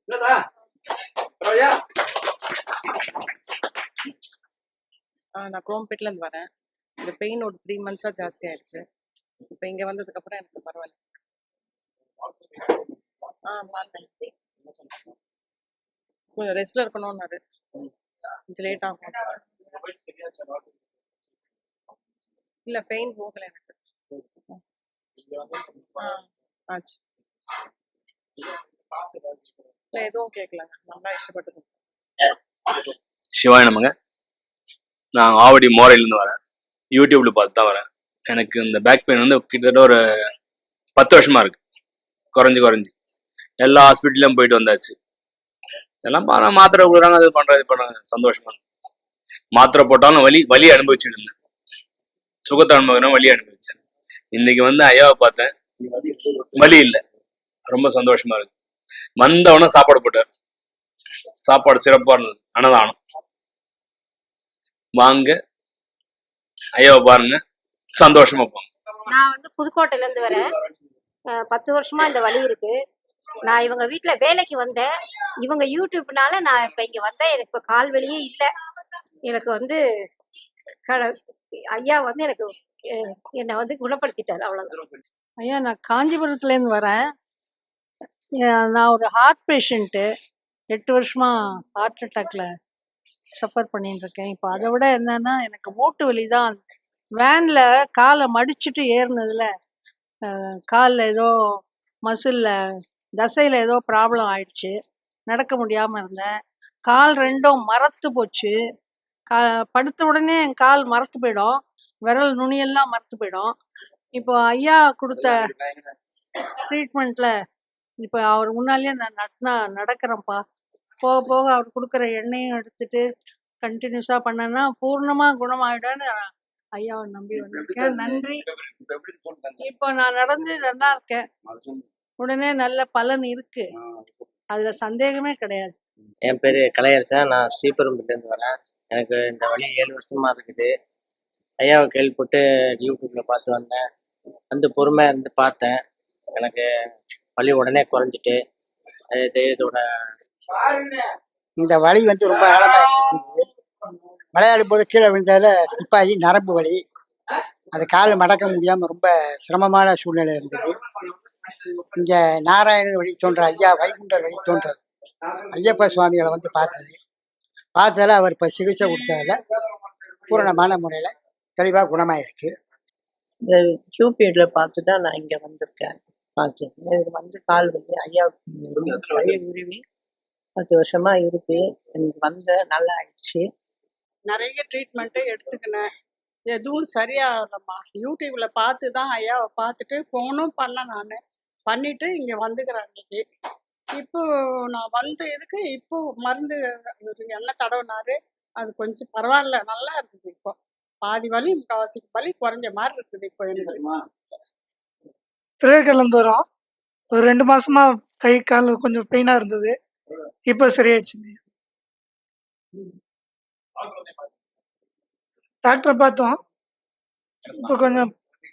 இல்லதா பரவாயில்லையா ஆ, நான் குரோம்பேட்லேருந்து வரேன். இந்த பெயின் ஒரு த்ரீ மந்த்ஸாக ஜாஸ்தி ஆயிடுச்சு. இப்போ இங்கே வந்ததுக்கப்புறம் எனக்கு பரவாயில்ல. ஆ பார்த்தேன் கொஞ்சம் ரெஸ்ட்டில் இருக்கணும்னாரு. கொஞ்சம் லேட் ஆகும். இல்லை பெயின் போகலை எனக்கு. ஆச்சு. இல்லை எதுவும் கேட்கலங்க நல்லா இஷ்டப்பட்டு சிவாய நமங்க நான் ஆவடி மோரையிலேருந்து வரேன். யூடியூப்ல பார்த்து தான் வரேன். எனக்கு இந்த பேக் பெயின் வந்து கிட்டத்தட்ட ஒரு பத்து வருஷமா இருக்கு. குறைஞ்சு குறைஞ்சு. எல்லா ஹாஸ்பிட்டல்லையும் போயிட்டு வந்தாச்சு. எல்லாம் பாருங்க மாத்திரை கொடுக்குறாங்க அது பண்றது பண்றாங்க. சந்தோஷமா மாத்திரை போட்டாலும் வலி வலி அனுபவிச்சுட்டு இருந்தேன். சுகத்தை அனுபவிக்கிறோம் வலி அனுபவிச்சேன். இன்னைக்கு வந்து ஐயாவை பார்த்தேன். வலி இல்லை. ரொம்ப சந்தோஷமா இருக்கு. வந்தவொடனே சாப்பாடு போட்டார். சாப்பாடு சிறப்பா இருந்தது. அன்னதானம். வாங்க. ஐயாவை பாருங்க. சந்தோஷமா போங்க. நான் வந்து புதுக்கோட்டையில இருந்து வரேன். பத்து வருஷமா இந்த வழி இருக்கு. நான் இவங்க வீட்டுல வேலைக்கு வந்தேன். இவங்க யூடியூப்னால நான் இப்ப இங்க வந்தேன். எனக்கு இப்ப கால் வலியே இல்லை. எனக்கு வந்து கட- ஐயா வந்து எனக்கு என்னை வந்து குணப்படுத்திட்டார். அவ்வளவுதான். ஐயா நான் காஞ்சிபுரத்துலேருந்து வரேன். நான் ஒரு ஹார்ட் பேஷண்ட்டு எட்டு வருஷமா ஹார்ட் அட்டாக்ல சஃபர் பண்ணிட்டு இருக்கேன். இப்போ அதை விட என்னன்னா எனக்கு மூட்டு வலி தான். வேனில் காலை மடிச்சிட்டு ஏறினதுல காலில் ஏதோ மசிலில் தசையில் ஏதோ ப்ராப்ளம் ஆயிடுச்சு. நடக்க முடியாமல் இருந்தேன். கால் ரெண்டும் மரத்து போச்சு. கா படுத்த உடனே என் கால் மரத்து போயிடும். விரல் நுனியெல்லாம் மரத்து போயிடும். இப்போ ஐயா கொடுத்த ட்ரீட்மெண்ட்ல இப்போ அவர் முன்னாலேயே நான் நட்னா நடக்கிறேன்ப்பா. போக போக அவர் கொடுக்குற எண்ணெயும் எடுத்துட்டு கண்டினியூஸாக பண்ணேன்னா பூர்ணமாக குணமாயிடும்னு ஐயாவை நம்பி வந்திருக்கேன். நன்றி. இப்போ நான் நடந்து நல்லா இருக்கேன். உடனே நல்ல பலன் இருக்கு. அதுல சந்தேகமே கிடையாது. என் பேர் கலையரசன். நான் ஸ்ரீபெரும்புலேருந்து வரேன். எனக்கு இந்த வழி ஏழு வருஷமா இருக்குது. ஐயாவை கேள்விப்பட்டு யூடியூப்ல பார்த்து வந்தேன். வந்து பொறுமையாக இருந்து பார்த்தேன். எனக்கு வலி உடனே குறைஞ்சிட்டு அது இதோட இந்த வலி வந்து ரொம்ப காலமாக இருந்துச்சு விளையாடும் போது கீழே விழுந்ததில் ஸ்லிப் ஆகி நரம்பு வலி. அது கால் மடக்க முடியாமல் ரொம்ப சிரமமான சூழ்நிலை இருந்தது. இங்கே நாராயணன் வழி தோன்ற ஐயா வைகுண்டர் வழி தோன்றது ஐயப்ப சுவாமிகளை வந்து பார்த்தது. பார்த்ததில் அவர் இப்போ சிகிச்சை கொடுத்ததில் பூரணமான முறையில் தெளிவாக குணமாயிருக்கு. இந்த யூபிஐல பார்த்து தான் நான் இங்க வந்திருக்கேன். பார்த்தேன் எனக்கு வந்து கால் வலி ஐயா கையை உருவி பத்து வருஷமா இருக்கு. எனக்கு வந்த நல்லா ஆயிடுச்சு. நிறைய ட்ரீட்மெண்ட்டு எடுத்துக்கினேன். எதுவும் சரியாகலம்மா. யூடியூப்ல பார்த்து தான் ஐயாவை பார்த்துட்டு ஃபோனும் பண்ணேன் நான். பண்ணிட்டு இங்கே வந்துக்கிறேன் அன்னைக்கு. இப்போ நான் வந்த இதுக்கு இப்போ மருந்து எண்ணெய் தடவினாரு. அது கொஞ்சம் பரவாயில்ல நல்லா இருக்குது இப்போ. பாதி வலி முக்கால்வாசி வலி குறைஞ்ச மாதிரி இருக்குது இப்போ எனக்கு. திரைக்கடலேருந்து வரோம். ஒரு ரெண்டு மாசமா கை கால் கொஞ்சம் பெயினா இருந்தது. இப்போ சரியாயிடுச்சுங்க. டாக்டரை பார்த்தோம். இப்போ கொஞ்சம்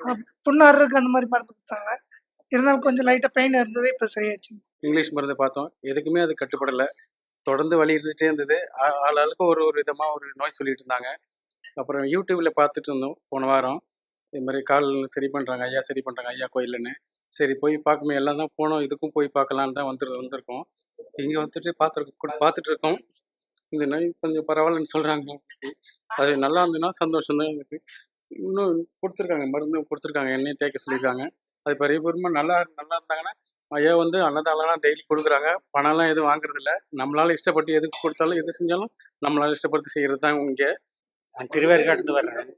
அஹ், புண்ணாறுக்கு அந்த மாதிரி மருந்து கொடுத்தாங்க. இருந்தாலும் கொஞ்சம் லைட்டாக பெயின் இருந்தது இப்போ சரியாயிடுச்சுங்க இங்கிலீஷ் மருந்து பார்த்தோம். எதுக்குமே அது கட்டுப்படலை. தொடர்ந்து வலி இருந்துகிட்டே இருந்தது. ஆ- ஆளாளுக்கு ஒரு ஒரு விதமாக ஒரு நோய் சொல்லிட்டு இருந்தாங்க. அப்புறம் யூடியூப்ல பார்த்துட்டு இருந்தோம் போன வாரம். இது மாதிரி கால் சரி பண்ணுறாங்க ஐயா சரி பண்ணுறாங்க ஐயா கோயிலுன்னு. சரி போய் பார்க்கணும். எல்லாம் தான் போனோம். இதுக்கும் போய் பார்க்கலான்னு தான் வந்து வந்திருக்கோம். இங்கே வந்துட்டு பார்த்துருக்கோம் பார்த்துட்டு இருக்கோம் இந்த நோய் கொஞ்சம் பரவாயில்லன்னு சொல்கிறாங்க அது நல்லா இருந்ததுன்னா சந்தோஷம் தான் எனக்கு. இன்னும் கொடுத்துருக்காங்க மருந்து கொடுத்துருக்காங்க எண்ணெய் தேய்க்க சொல்லியிருக்காங்க. அது பரிபூர்ணமாக நல்லா நல்லா இருந்தாங்கன்னா ஐயா வந்து அன்னதானம்லாம் டெய்லி கொடுக்குறாங்க. பணம்லாம் எதுவும் வாங்குறது இல்ல நம்மளால இஷ்டப்பட்டு எதுக்கு கொடுத்தாலும் எது செஞ்சாலும் நம்மளால இஷ்டப்பட்டு செய்கிறது தான் இங்கே. நான் திருவேற்காட்டு வர்றேன்.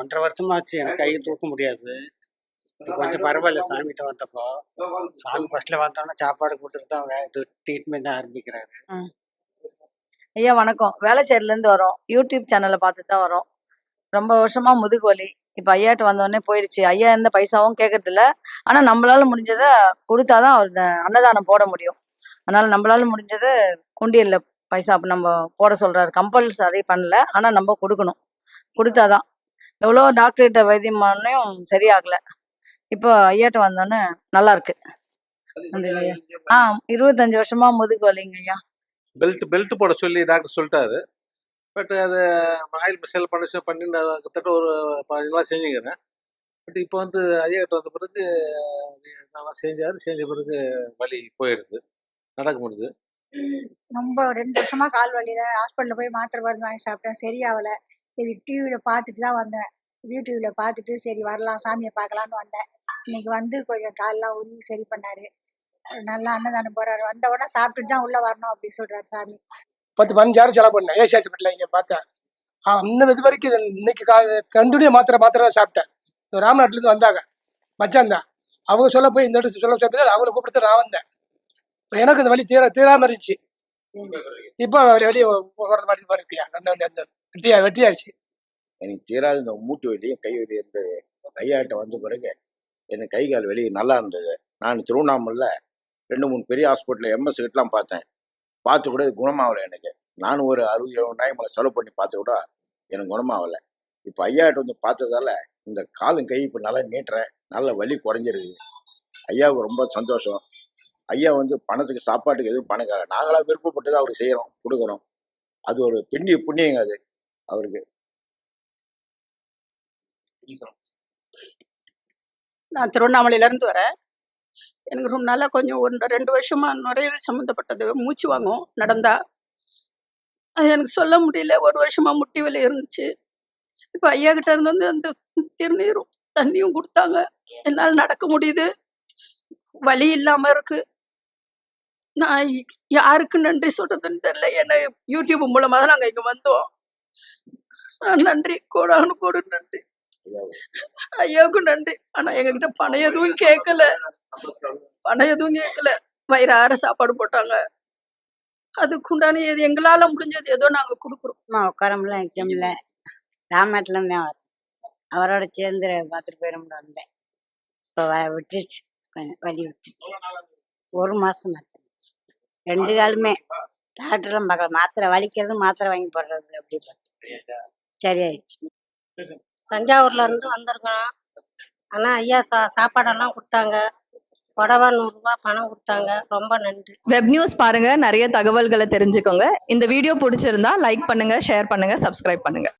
ஒன்றரை வருஷமாச்சு எனக்கு கையை தூக்க முடியாது. இப்போ கொஞ்சம் பரவாயில்ல. சாமிகிட்ட வந்தப்போ சாமி ஃபர்ஸ்ட்ல வந்தோன்னே சாப்பாடு கொடுத்துட்டு தான் ட்ரீட்மெண்ட் ஆரம்பிக்கிறாரு. ஐயா வணக்கம். வேளச்சேரிலேருந்து வரோம். யூடியூப் சேனலை பார்த்துட்டு தான் வரோம். ரொம்ப வருஷமா முதுகு வலி இப்போ ஐயாட்ட வந்தோடனே போயிடுச்சு. ஐயா எந்த பைசாவும் கேட்கறதில்ல ஆனால் நம்மளால முடிஞ்சதை கொடுத்தாதான் அவர் அன்னதானம் போட முடியும். அதனால நம்மளால முடிஞ்சதை குண்டியல்ல பைசா அப்ப நம்ம போட சொல்றாரு. கம்பல்சரி பண்ணல. ஆனால் நம்ம கொடுக்கணும். கொடுத்தாதான். எவ்வளோ டாக்டர்கிட்ட வைத்தியம் பண்ணியும் சரியாகல. இப்போ ஐயாட்ட வந்தோடனே நல்லா இருக்கு. ஆ இருபத்தஞ்சு வருஷமா முதுகு வலிங்க ஐயா. பெல்ட் பெல்ட் போட சொல்லி டாக்டர் சொல்லிட்டாரு. பட் அது ஆயில் செல் பண்ண பண்ணி நான் கிட்டத்தட்ட ஒரு பதினெல்லாம் செஞ்சுக்கிறேன். பட் இப்போ வந்து ஐயாட்ட வந்த பிறகு நல்லா செஞ்சார் செஞ்ச பிறகு வலி போயிடுது நடக்க முடியுது. ரொம்ப ரெண்டு வருஷமா கால் வலியில ஹாஸ்பிட்டலில் போய் மாத்திரை மருந்து வாங்கி சாப்பிட்டேன் சரியாகல. இது டிவியில் பார்த்துட்டு தான் வந்தேன். யூடியூப்ல பார்த்துட்டு சரி வரலாம் சாமியை பார்க்கலான்னு வந்தேன். இன்னைக்கு வந்து கொஞ்சம் கால்லாம் உருவி சரி பண்ணாரு. நல்லா அன்னதானம் போறாரு. வந்த உடனே சாப்பிட்டுட்டு தான் உள்ள வரணும் அப்படின்னு சொல்றாரு சாமி. பத்து பதினஞ்சாயிரம் செலவு பண்ணேன். ஏசி ஹாஸ்பிட்டலில் இங்கே பார்த்தேன். ஆ, இன்னும் இது வரைக்கும் இது இன்னைக்கு கா கண்டினியூ மாத்திரை மாத்திரை தான் சாப்பிட்டேன். ராம்நாட்டிலேருந்து ராமநாட்டிலேருந்து வந்தாங்க. மச்சான் தான். அவங்க சொல்ல போய் இந்த இடத்துல சொல்ல சொல்லி அவங்கள கூப்பிட்டு நான் வந்தேன். இப்போ எனக்கு இந்த வலி தீர தீராமல் இருந்துச்சு. இப்போ வெளியே போகிறது மாதிரி மாதிரி இருக்கியா ரெண்டு வந்து அந்த வெட்டியா வெட்டியாச்சு. எனக்கு தீராத இந்த மூட்டு வெளியும் கை வலி இருந்தது கையாட்ட வந்த பிறகு எனக்கு கை கால் வலி நல்லா இருந்தது. நான் திருவண்ணாமலையில் ரெண்டு மூணு பெரிய ஹாஸ்பிட்டலில் எம்எஸ் கிட்டலாம் பார்த்தேன். பார்த்து கூட இது குணமாகலை எனக்கு. நானும் ஒரு அறுபது எழுபதாயிரம் மேலே செலவு பண்ணி பார்த்து கூட எனக்கு குணமாகலை. இப்போ ஐயாட்ட வந்து பார்த்ததால இந்த காலும் கை இப்போ நல்லா நீட்டுறேன் நல்ல வலி குறைஞ்சிருது. ஐயாவுக்கு ரொம்ப சந்தோஷம். ஐயா வந்து பணத்துக்கு சாப்பாட்டுக்கு எதுவும் பணக்கார நாங்களாக விருப்பப்பட்டு தான் அவருக்கு செய்கிறோம் கொடுக்குறோம். அது ஒரு பெண்ணிய புண்ணியங்க அது அவருக்கு. நான் திருவண்ணாமலையில இருந்து வரேன். எனக்கு ரொம்ப நாளா கொஞ்சம் ஒரு ரெண்டு வருஷமா நுரையீரல் சம்மந்தப்பட்டது மூச்சு வாங்கும் நடந்தா. அது எனக்கு சொல்ல முடியல. ஒரு வருஷமா முட்டி வலி இருந்துச்சு. இப்போ ஐயா கிட்ட இருந்து வந்து அந்த திருநீரும் தண்ணியும் கொடுத்தாங்க. என்னால் நடக்க முடியுது. வலி இல்லாம இருக்கு. நான் யாருக்கு நன்றி சொல்றதுன்னு தெரியல. என்ன யூடியூப் மூலமா தான் நாங்கள் இங்க வந்தோம். நான் நன்றி. கோடானு கோடு நன்றி. ஐயாவுக்கு. நன்றி. ஆனா எங்ககிட்ட பணம் எதுவும் கேட்கல பணம் எதுவும் கேட்கல. வயிறார சாப்பாடு போட்டாங்க. அதுக்குண்டான எது எங்களால முடிஞ்சது ஏதோ நாங்க கொடுக்குறோம். நான் உட்கார முடியல நிற்க முடியல. ராமநாட்டில் இருந்தேன் அவர் அவரோட சேர்ந்து பார்த்துட்டு போயிட வந்தேன். இப்போ வ விட்டுருச்சு. கொஞ்சம் வலி விட்டுருச்சு. ஒரு மாசம் நடந்துச்சு ரெண்டு காலுமே. டாக்டர்லாம் பார்க்கல மாத்திரை வலிக்கிறது மாத்திரை வாங்கி போடுறது அப்படி பார்த்து சரியாயிடுச்சு. தஞ்சாவூர்ல இருந்து வந்திருக்கோம். ஆனா ஐயா சா சாப்பாடெல்லாம் கொடுத்தாங்க. புடவை நூறுரூவா பணம் கொடுத்தாங்க. ரொம்ப நன்றி. வெப் நியூஸ் பாருங்க. நிறைய தகவல்களை தெரிஞ்சுக்கோங்க. இந்த வீடியோ பிடிச்சிருந்தா லைக் பண்ணுங்க ஷேர் பண்ணுங்க சப்ஸ்கிரைப் பண்ணுங்க.